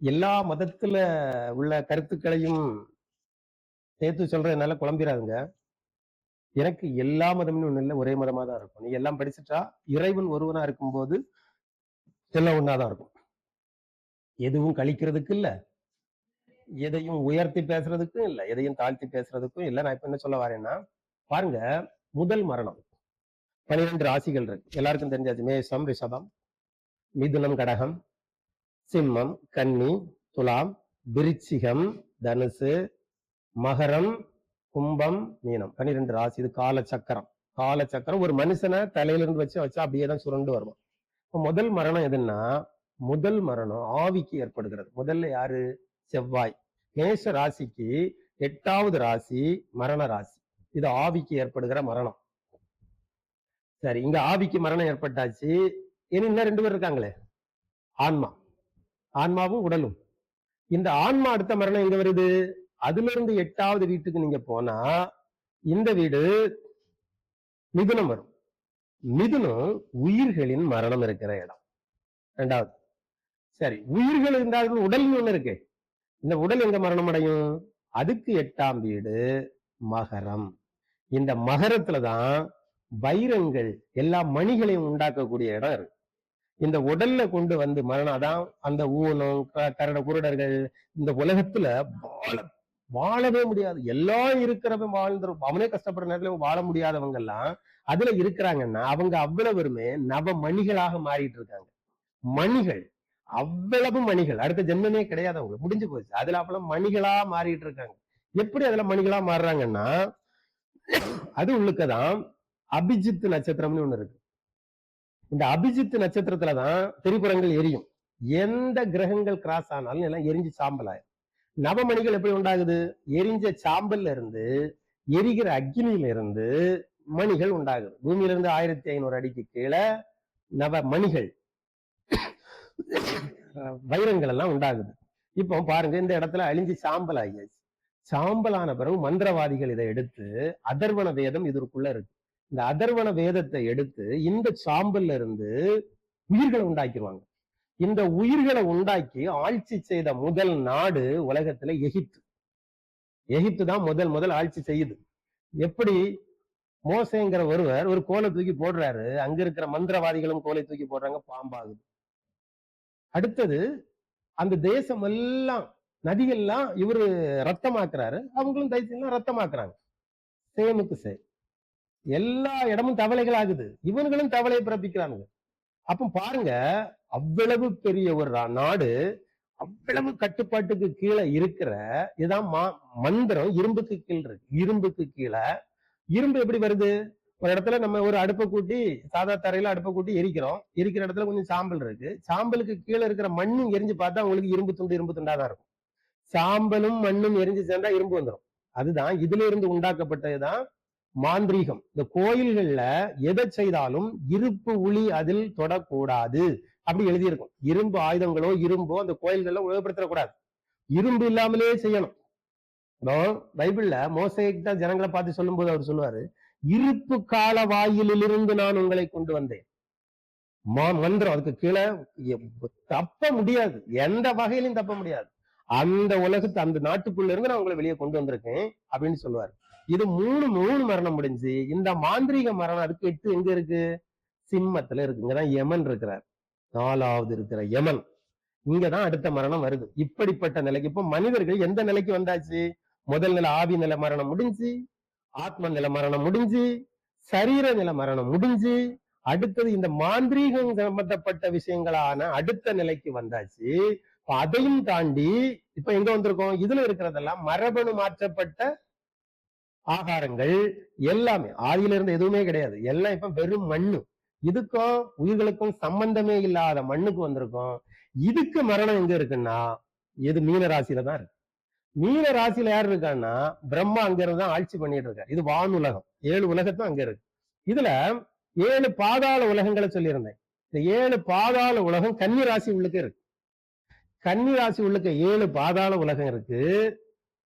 எல்லா மதத்துல உள்ள கருத்துக்களையும் சேர்த்து சொல்றதுனால குழம்பிடாதுங்க எனக்கு எல்லா மதம்னு ஒண்ணு இல்லை ஒரே மதமா தான் இருக்கும். நீ எல்லாம் படிச்சுட்டா இறைவன் ஒருவனா இருக்கும்போது எல்லாம் ஒன்னாதான் இருக்கும். எதுவும் கழிக்கிறதுக்கு இல்ல. எதையும் உயர்த்தி பேசுறதுக்கும் இல்ல. எதையும் தாழ்த்தி பேசுறதுக்கும் இல்ல. நான் இப்ப என்ன சொல்ல வரேன்னா பாருங்க முதல் மரணம். பனிரெண்டு ராசிகள் இருக்கு. எல்லாருக்கும் தெரிஞ்சாச்சு மேஷம் ரிஷபம் மிதுனம் கடகம் சிம்மம் கன்னி துலாம் விருச்சிகம் தனுசு மகரம் கும்பம் மீனம். பனிரெண்டு ராசி இது கால சக்கரம். கால சக்கரம் ஒரு மனுஷனை தலையில இருந்து வச்சு வச்சா அப்படியே தான் சுரண்டு வருவான். இப்போ முதல் மரணம் எதுன்னா முதல் மரணம் ஆவிக்கு ஏற்படுகிறது. முதல்ல யாரு? செவ்வாய். மேஷ ராசிக்கு எட்டாவது ராசி மரண ராசி. இது ஆவிக்கு ஏற்படுகிற மரணம். சரி இங்க ஆவிக்கு மரணம் ஏற்பட்டாச்சு. இனி இன்னும் ரெண்டு பேர் இருக்காங்களே? ஆன்மா. ஆன்மாவும் உடலும். இந்த ஆன்மா அடுத்த மரணம் எங்க வருது? அதுல இருந்து எட்டாவது வீட்டுக்கு நீங்க போனா இந்த வீடு மிதுனம் வரும். மிதுனம் உயிர்களின் மரணம் இருக்கிற இடம். ரெண்டாவது. சரி உயிர்கள் இருந்தாலும் உடல்னு ஒண்ணு இருக்கு. இந்த உடல் எங்க மரணம் அடையும்? அதுக்கு எட்டாம் வீடு மகரம். இந்த மகரத்துலதான் வைரங்கள் எல்லா மணிகளையும் உண்டாக்கக்கூடிய இடம் இருக்கு. இந்த உடல்ல கொண்டு வந்து மரணம் அதான் அந்த ஊனம் க- கரட குருடர்கள் இந்த உலகத்துல வாழ வாழவே முடியாது. எல்லாம் இருக்கிறவன் வாழ்ந்துரும். அவனே கஷ்டப்படுற நேரத்துல வாழ முடியாதவங்க எல்லாம் அதுல இருக்கிறாங்கன்னா அவங்க அவ்வளவருமே நவ மணிகளாக மாறிட்டு இருக்காங்க. மணிகள் அவ்வளவு மணிகள். அடுத்த ஜென்மமே கிடையாது அவங்க முடிஞ்சு போச்சு. அதுல அவ்வளவு மணிகளா மாறிட்டு இருக்காங்க. எப்படி அதுல மணிகளா மாறுறாங்கன்னா அது உள்ளுக்கதான் அபிஜித் நட்சத்திரம்னு ஒண்ணு இருக்கு. இந்த அபிஜித் நட்சத்திரத்துல தான் திரிபுரங்கள் எரியும். எந்த கிரகங்கள் கிராஸ் ஆனாலும் எல்லாம் எரிஞ்சு சாம்பல் ஆயிரும். நவமணிகள் எப்படி உண்டாகுது? எரிஞ்ச சாம்பல்ல இருந்து எரிகிற அக்னியில இருந்து மணிகள் உண்டாகுது. பூமியில இருந்து ஆயிரத்தி ஐநூறு அடிக்கு கீழே நவ மணிகள் வைரங்கள் எல்லாம் உண்டாகுது. இப்போ பாருங்க இந்த இடத்துல அழிஞ்சு சாம்பல் ஆகியாச்சு. சாம்பலான பிறகு மந்திரவாதிகள் இதை எடுத்து அதர்வன வேதம் இதற்குள்ள இருக்கு. இந்த அதர்வன வேதத்தை எடுத்து இந்த சாம்பல்ல இருந்து உயிர்களை உண்டாக்கிடுவாங்க இந்த உயிர்களை உண்டாக்கி ஆட்சி செய்த முதல் நாடு உலகத்துல எகிப்து. எகிப்து தான் முதல் முதல் ஆட்சி செய்யுது. எப்படி மோசைங்கிற ஒருவர் ஒரு கோலை தூக்கி போடுறாரு. அங்க இருக்கிற மந்திரவாதிகளும் கோலை தூக்கி போடுறாங்க. பாம்பாகுது. அடுத்தது அந்த தேசம் எல்லாம் நதிகள்லாம் இவரு ரத்தமாக்குறாரு. அவங்களும் தைத்தியம் ரத்தமாக்குறாங்க. சேமுக்கு சே எல்லா இடமும் தவளைகள் ஆகுது இவனுங்களும் தவளையை பிறப்பிக்கிறாங்க அப்ப பாருங்க அவ்வளவு பெரிய ஒரு நாடு அவ்வளவு கட்டுப்பாட்டுக்கு கீழே இருக்கிற இதான் மா- மந்திரம். இரும்புக்கு கீழ் இருக்கு. இரும்புக்கு கீழே. இரும்பு எப்படி வருது? ஒரு இடத்துல நம்ம ஒரு அடுப்பை கூட்டி சாதா தரையில அடுப்பை கூட்டி எரிக்கிறோம். எரிக்கிற இடத்துல கொஞ்சம் சாம்பல் இருக்கு. சாம்பலுக்கு கீழே இருக்கிற மண்ணும் எரிஞ்சு பார்த்தா உங்களுக்கு இரும்பு துண்டு இரும்பு துண்டா தான் இருக்கும். சாம்பலும் மண்ணும் எரிஞ்சு சேர்ந்தா இரும்பு வந்துடும் அதுதான் இதுல இருந்து உண்டாக்கப்பட்டதுதான் மாந்திரீகம். இந்த கோயில்கள்ல எதை செய்தாலும் இருப்பு உளி அதில் தொடக்கூடாது. அப்படி எழுதியிருக்கும். இரும்பு ஆயுதங்களோ இரும்போ அந்த கோயில்கள்ல உபயோகப்படுத்தக்கூடாது இரும்பு இல்லாமலே செய்யணும். பைபிள்ல மோசைக்கு தான் ஜனங்களை பார்த்து சொல்லும்போது அவர் சொல்லுவாரு இருப்பு கால வாயிலிருந்து நான் உங்களை கொண்டு வந்தேன். மா- மந்திரம். அதுக்கு கீழே தப்ப முடியாது. எந்த வகையிலும் தப்ப முடியாது. அந்த உலகத்து அந்த நாட்டுக்குள்ள இருந்து நான் உங்களை வெளியே கொண்டு வந்திருக்கேன் அப்படின்னு சொல்லுவாரு. இது மூணு மூணு மரணம் முடிஞ்சு இந்த மாந்திரீக மரணம் அதுக்கு எட்டு எங்க இருக்கு? சிம்மத்துல இருக்கு. இங்கதான் யமன் இருக்கிறார். நாலாவது இருக்கிற யமன். இங்கதான் அடுத்த மரணம் வருது. இப்படிப்பட்ட நிலைக்கு இப்போ மனிதர்கள் எந்த நிலைக்கு வந்தாச்சு? முதல் நிலை ஆவி நில மரணம் முடிஞ்சு ஆத்ம நில மரணம் முடிஞ்சு சரீர நில மரணம் முடிஞ்சு அடுத்தது இந்த மாந்திரீகம் சம்பந்தப்பட்ட விஷயங்களான அடுத்த நிலைக்கு வந்தாச்சு. அதையும் தாண்டி இப்ப எங்க வந்திருக்கோம்? இதுல இருக்கிறதெல்லாம் மரபணு மாற்றப்பட்ட ஆகாரங்கள் எல்லாமே. ஆதியில இருந்து எதுவுமே கிடையாது. எல்லாம் இப்ப வெறும் மண்ணு. இதுக்கும் உயிர்களுக்கும் சம்பந்தமே இல்லாத மண்ணுக்கு வந்திருக்கும். இதுக்கு மரணம் எங்க இருக்குன்னா இது மீன ராசியில தான் இருக்கு. மீன ராசியில யார் இருக்கான்னா பிரம்மா அங்க இருந்து தான் ஆட்சி பண்ணிட்டு இருக்காரு. இது வான் உலகம். ஏழு உலகத்தும் அங்க இருக்கு. இதுல ஏழு பாதாள உலகங்களை சொல்லியிருந்தேன். இந்த ஏழு பாதாள உலகம் கன்னி ராசி உள்ளுக்கு இருக்கு. கன்னி ராசி உள்ளுக்கு ஏழு பாதாள உலகம் இருக்கு.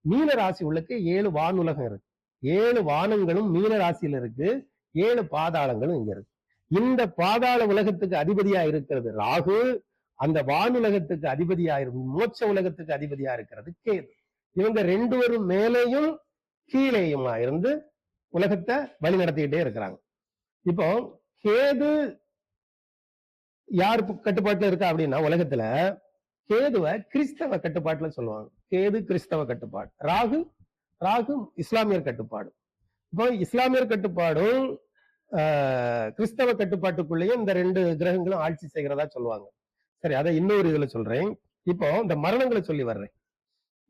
மீன ராசி உள்ளுக்கு ஏழு வான் உலகம் இருக்கு. ஏழு வானங்களும் மீன ராசியில இருக்கு. ஏழு பாதாளங்களும் இங்க இருக்கு. இந்த பாதாள உலகத்துக்கு அதிபதியா இருக்கிறது ராகு. அந்த வானுலகத்துக்கு அதிபதியா இருக்கும் மோட்ச உலகத்துக்கு அதிபதியா இருக்கிறது கேது. இவங்க ரெண்டு பேரும் மேலேயும் கீழேயுமா இருந்து உலகத்தை வழி நடத்திக்கிட்டே இருக்கிறாங்க. இப்போ கேது யார் கட்டுப்பாட்டுல இருக்கா அப்படின்னா உலகத்துல கேதுவை கிறிஸ்தவ கட்டுப்பாட்டுல சொல்லுவாங்க. கேது கிறிஸ்தவ கட்டுப்பாடு. ராகு ராகு இஸ்லாமியர் கட்டுப்பாடு இப்போ இஸ்லாமியர் கட்டுப்பாடும் கிறிஸ்தவ கட்டுப்பாட்டுக்குள்ளேயே இந்த ரெண்டு கிரகங்களும் ஆட்சி செய்கிறதா சொல்லுவாங்க. சரி அதை இன்னொரு இதுல சொல்றேன். இப்போ இந்த மரணங்களை சொல்லி வர்றேன்.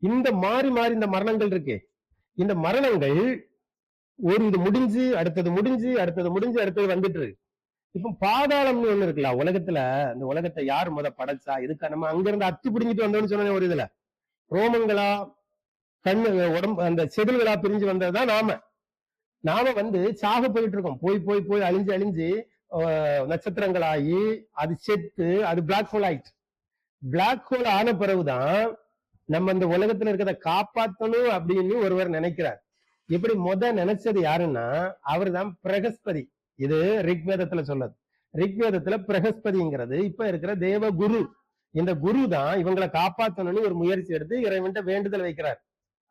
இந்த மாறி மாறி இந்த மரணங்கள் இருக்கு. இந்த மரணங்கள் ஒரு இது முடிஞ்சு அடுத்தது முடிஞ்சு அடுத்தது முடிஞ்சு அடுத்தது வந்துட்டு இருக்கு. இப்போ பாதாளம்னு ஒண்ணு இருக்குல்ல உலகத்துல இந்த உலகத்தை யார் முத படைச்சா இதுக்கு நம்ம அங்க இருந்து அத்து பிடிங்கிட்டு வந்தோம்னு சொன்னேன் ஒரு இதுல. ரோமங்களா கண்ணு உடம்பு அந்த செதில்களா பிரிஞ்சு வந்ததுதான் நாம. நாம வந்து சாக போயிட்டு இருக்கோம். போய் போய் போய் அழிஞ்சு அழிஞ்சு நட்சத்திரங்கள் ஆகி அது செத்து அது பிளாக் ஹோல் ஆயிடுச்சு பிளாக் ஹோல் ஆன பிறகுதான் நம்ம இந்த உலகத்துல இருக்கிறத காப்பாத்தணும் அப்படின்னு ஒருவர் நினைக்கிறார். இப்படி முத நினைச்சது யாருன்னா அவர்தான் பிரகஸ்பதி. இது ரிக்வேதத்துல சொல்லுது ரிக்வேதத்துல பிரகஸ்பதிங்கிறது இப்ப இருக்கிற தேவ குரு இந்த குரு தான் இவங்களை காப்பாத்தணும்னு ஒரு முயற்சி எடுத்து இறைவன்ட்ட வேண்டுதல் வைக்கிறார்.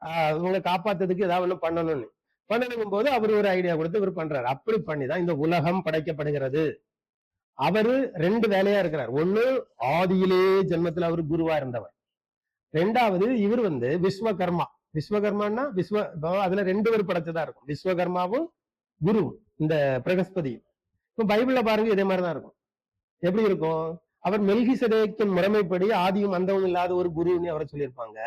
இவங்களை காப்பாத்துறதுக்கு ஏதாவது ஒண்ணு பண்ணணும்னு. பண்ணணும் போது அவர் ஒரு ஐடியா கொடுத்து இவர் பண்றாரு. அப்படி பண்ணிதான் இந்த உலகம் படைக்கப்படுகிறது. அவரு ரெண்டு வேலையா இருக்கிறார். ஒண்ணு ஆதியிலே ஜென்மத்துல அவர் குருவா இருந்தவர். ரெண்டாவது இவர் வந்து விஸ்வகர்மா. விஸ்வகர்மான்னா விஸ்வ அதுல ரெண்டு பேர் படைச்சதா இருக்கும். விஸ்வகர்மாவும் குரு இந்த பிரகஸ்பதி இப்போ பைபிள்ல பாருங்க இதே மாதிரிதான் இருக்கும். எப்படி இருக்கும்? அவர் மெல்கி சதேக்கின் முறைமைப்படி ஆதியும் அந்தவும் இல்லாத ஒரு குருன்னு அவரை சொல்லியிருப்பாங்க.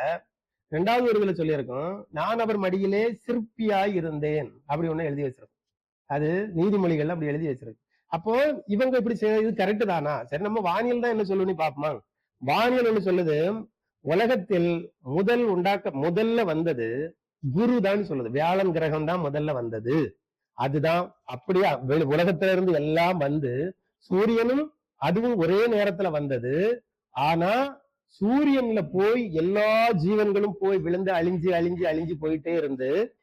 ரெண்டாவது ஒரு இதுல சொல்லியிருக்கோம் நான் அவர் மடியிலே சிற்பியாய் இருந்தேன் அப்படி ஒண்ணு எழுதி வச்சிருக்கோம். அது நீதிமொழிகள் அப்படி எழுதி வச்சிருக்கு. அப்போ இவங்க இப்படி இது கரெக்ட் தானா? சரி நம்ம வானியல் தான் என்ன சொல்லுன்னு பாப்போமா வானியல் என்ன சொல்லுது உலகத்தில் முதல் உண்டாக்க முதல்ல வந்தது குரு தான் சொல்லுது. வியாழன் கிரகம் தான் முதல்ல வந்தது. அதுதான் அப்படியே? வெளி- உலகத்துல இருந்து எல்லாம் வந்து சூரியனும் அதுவும் ஒரே நேரத்துல வந்தது. ஆனா சூரியன்ல போய் எல்லா ஜீவன்களும் போய் விழுந்து அழிஞ்சு அழிஞ்சு அழிஞ்சு போயிட்டே இருந்து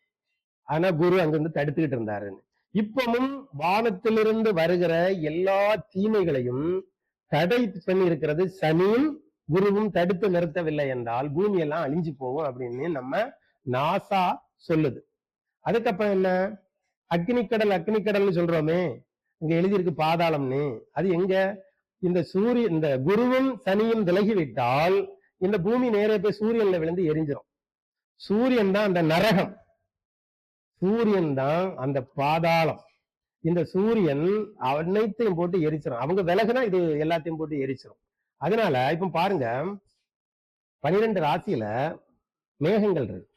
ஆனா குரு அங்கிருந்து தடுத்துக்கிட்டு இருந்தாருன்னு. இப்பவும் வானத்திலிருந்து வருகிற எல்லா தீமைகளையும் தடை பண்ணி இருக்கிறது சனியும் குருவும் தடுத்து நிறுத்தவில்லை என்றால் பூமி எல்லாம் அழிஞ்சு போகும் அப்படின்னு நம்ம நாசா சொல்லுது. அதுக்கப்புறம் என்ன? அக்னிக்கடல் அக்னிக்கடல்னு சொல்றோமே. இங்க எழுதியிருக்கு பாதாளம்னு. அது எங்க? இந்த சூரிய இந்த குருவும் சனியும் விலகி விட்டால் இந்த பூமி நேரே போய் சூரியன்ல விழுந்து எரிஞ்சிடும் சூரியன் தான் அந்த நரகம். சூரியன் தான் அந்த பாதாளம். இந்த சூரியன் அனைத்தையும் போட்டு எரிச்சிடும் அவங்க விலகுனா இது எல்லாத்தையும் போட்டு எரிச்சிடும் அதனால இப்ப பாருங்க பனிரெண்டு ராசியில மேகங்கள் இருக்கு.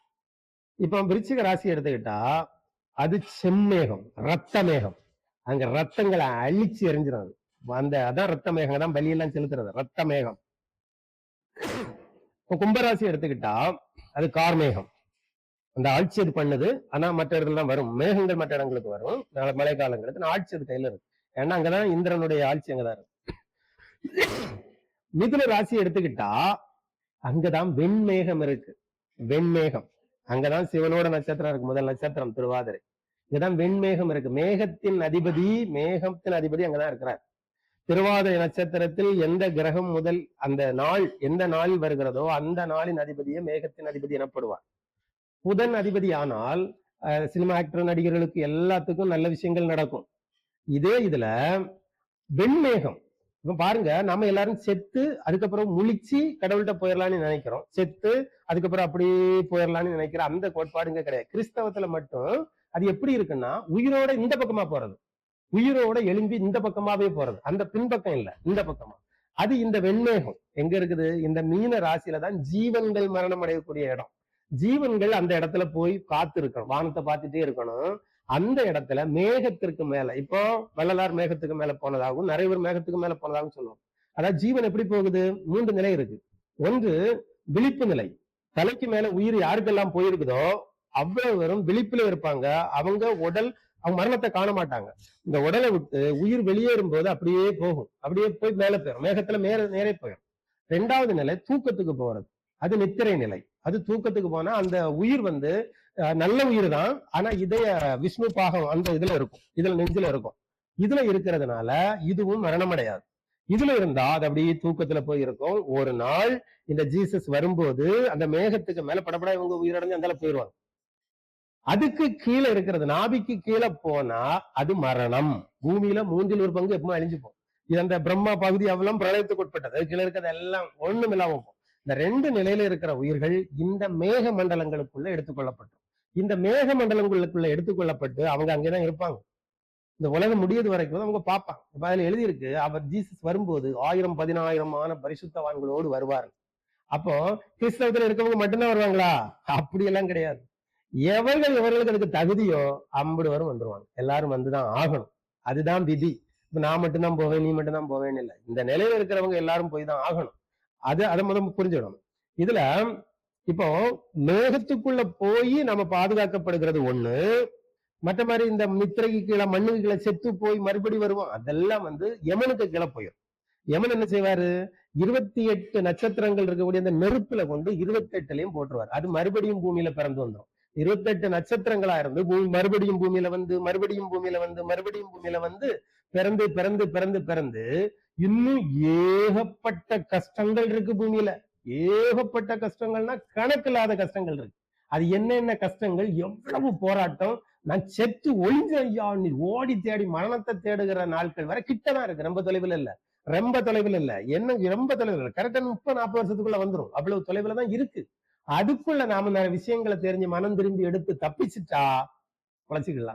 இப்ப விருச்சிக ராசி எடுத்துக்கிட்டா அது செம்மேகம் ரத்த மேகம். அங்க ரத்தங்களை அழிச்சு எரிஞ்சிடும் அது. அந்த அதான் ரத்த மேகம் தான் பலியெல்லாம் செலுத்துறது. ரத்த மேகம். இப்ப கும்பராசி எடுத்துக்கிட்டா அது கார்மேகம் அந்த ஆட்சி அது பண்ணுது. ஆனா மற்ற இடத்துல வரும். மேகங்கள் மற்ற இடங்களுக்கு வரும். மழை காலங்களுக்கு ஆட்சி அது கையில இருக்கு. ஏன்னா அங்கதான் இந்திரனுடைய ஆட்சி அங்கதான் இருக்கு. மிதுன ராசி எடுத்துக்கிட்டா அங்கதான் வெண்மேகம் இருக்கு. வெண்மேகம். அங்கதான் சிவனோட நட்சத்திரம் இருக்கு. முதல் நட்சத்திரம் திருவாதிரை. இங்கதான் வெண்மேகம் இருக்கு. மேகத்தின் அதிபதி மேகத்தின் அதிபதி அங்கதான் இருக்கிறார். திருவாதிரை நட்சத்திரத்தில் எந்த கிரகம் முதல் அந்த நாள் எந்த நாளில் வருகிறதோ அந்த நாளின் அதிபதியே மேகத்தின் அதிபதி எனப்படுவார். புதன் அதிபதி ஆனால் அஹ், சினிமா ஆக்டர் நடிகர்களுக்கு எல்லாத்துக்கும் நல்ல விஷயங்கள் நடக்கும். இதே இதுல வெண்மேகம் இப்ப பாருங்க நம்ம எல்லாரும் செத்து அதுக்கப்புறம் முழிச்சு கடவுள்கிட்ட போயிடலாம்னு நினைக்கிறோம். செத்து அதுக்கப்புறம் அப்படியே போயிடலாம்னு நினைக்கிற அந்த கோட்பாடுங்க கிடையாது. கிறிஸ்தவத்துல மட்டும் அது எப்படி இருக்குன்னா உயிரோட இந்த பக்கமா போறது. உயிரோட எழும்பி இந்த பக்கமாவே போறது. அந்த பின்பக்கம் இல்ல இந்த பக்கமா. அது இந்த வெண்மேகம். எங்க இருக்குது? இந்த மீன ராசியில தான் ஜீவன்கள் மரணம் அடையக்கூடிய இடம். ஜீவன்கள் அந்த இடத்துல போய் காத்து இருக்கணும் வானத்தை பார்த்துட்டே இருக்கணும். அந்த இடத்துல மேகத்திற்கு மேல இப்போ வள்ளலார் மேகத்துக்கு மேல போனதாகவும் நிறைய பேர் மேகத்துக்கு மேல போனதாகவும் சொல்லுவோம் அதாவது ஜீவன் எப்படி போகுது? மூன்று நிலை இருக்கு. ஒன்று விழிப்பு நிலை. தலைக்கு மேல உயிர் யாருக்கெல்லாம் போயிருக்குதோ அவ்வளவு பேரும் விழிப்புல இருப்பாங்க. அவங்க உடல் அவங்க மரணத்தை காண மாட்டாங்க. இந்த உடலை விட்டு உயிர் வெளியேறும் போது அப்படியே போகும். அப்படியே போய் மேல போயிடும் மேகத்துல மேல நேரே போயிடும் ரெண்டாவது நிலை தூக்கத்துக்கு போறது. அது நித்திரை நிலை. அது தூக்கத்துக்கு போனா அந்த உயிர் வந்து நல்ல உயிர் தான். ஆனா இதய விஷ்ணு பாகம் அந்த இதுல இருக்கும். இதுல நெஞ்சில இருக்கும். இதுல இருக்கிறதுனால இதுவும் மரணம் அடையாது. இதுல இருந்தா அது அப்படியே தூக்கத்துல போய் இருக்கும். ஒரு நாள் இந்த ஜீசஸ் வரும்போது அந்த மேகத்துக்கு மேல படப்படா இவங்க உயிரடைஞ்சு அந்த போயிருவாங்க. அதுக்கு கீழே இருக்கிறது நாபிக்கு கீழே போனா அது மரணம். பூமியில மூன்றில் ஒரு பங்கு எப்பவுமே அழிஞ்சு போகும். இது அந்த பிரம்மா பகுதி அவ்வளவு பிரளயத்துக்கு உட்பட்டது. அது கீழே இருக்கிறது எல்லாம் ஒண்ணும் இல்லாம போகும். இந்த ரெண்டு நிலையில இருக்கிற உயிர்கள் இந்த மேக மண்டலங்களுக்குள்ள எடுத்துக்கொள்ளப்பட்டோம். இந்த மேக மண்டலங்களுக்குள்ள எடுத்துக்கொள்ளப்பட்டு அவங்க அங்கேதான் இருப்பாங்க. இந்த உலகம் முடியது வரைக்கும் அவங்க பார்ப்பாங்க. இப்ப அதுல எழுதியிருக்கு அவர் ஜீசஸ் வரும்போது ஆயிரம் பதினாயிரமான பரிசுத்தவான்களோடு வருவார் அப்போ கிறிஸ்தவத்துல இருக்கவங்க மட்டும்தான் வருவாங்களா? அப்படி எல்லாம் கிடையாது. எவர்கள் எவர்களுக்கு அதுக்கு தகுதியோ ஐம்பது வரும் வந்துருவாங்க. எல்லாரும் வந்துதான் ஆகணும். அதுதான் விதி. இப்ப நான் மட்டும்தான் போவேன் நீ மட்டும்தான் போவேன்னு இல்லை. இந்த நிலையில இருக்கிறவங்க எல்லாரும் போய் தான் ஆகணும். அது அதை முதல் புரிஞ்சிடணும் இதுல இப்போ மேகத்துக்குள்ள போய் நம்ம பாதுகாக்கப்படுகிறது ஒண்ணு மற்ற மாதிரி இந்த மித்திரைக்கு கீழே மண்ணுக்கு கீழே செத்து போய் மறுபடி வருவோம். அதெல்லாம் வந்து யமனுக்கு கீழே போயிடும் யமன் என்ன செய்வாரு? இருபத்தி எட்டு நட்சத்திரங்கள் இருக்கக்கூடிய அந்த நெருப்புல கொண்டு இருபத்தி எட்டுலயும் போட்டுருவார். அது மறுபடியும் பூமியில பிறந்து வந்துடும் இருபத்தெட்டு நட்சத்திரங்களா இருந்து பூமி மறுபடியும் பூமியில வந்து மறுபடியும் பூமியில வந்து மறுபடியும் பூமியில வந்து பிறந்து பிறந்து பிறந்து பிறந்து இன்னும் ஏகப்பட்ட கஷ்டங்கள் இருக்கு பூமியில. ஏகப்பட்ட கஷ்டங்கள்னா கணக்கில்லாத கஷ்டங்கள் இருக்கு. அது என்னென்ன கஷ்டங்கள்? எவ்வளவு போராட்டம்? நான் செத்து ஒளிஞ்ச ஐயா நீ ஓடி தேடி மரணத்தை தேடுகிற நாட்கள் வரை கிட்டதான் இருக்கு. ரொம்ப தொலைவில் இல்ல. ரொம்ப தொலைவில் இல்ல. என்ன ரொம்ப தொலைவில் இல்ல. கரெக்டா முப்பது நாற்பது வருஷத்துக்குள்ள வந்துரும். அவ்வளவு தொலைவில் தான் இருக்கு. அதுக்குள்ள நாம நிறைய விஷயங்களை தெரிஞ்சு மனம் திரும்பி எடுத்து தப்பிச்சுட்டா குழச்சிக்கலாம்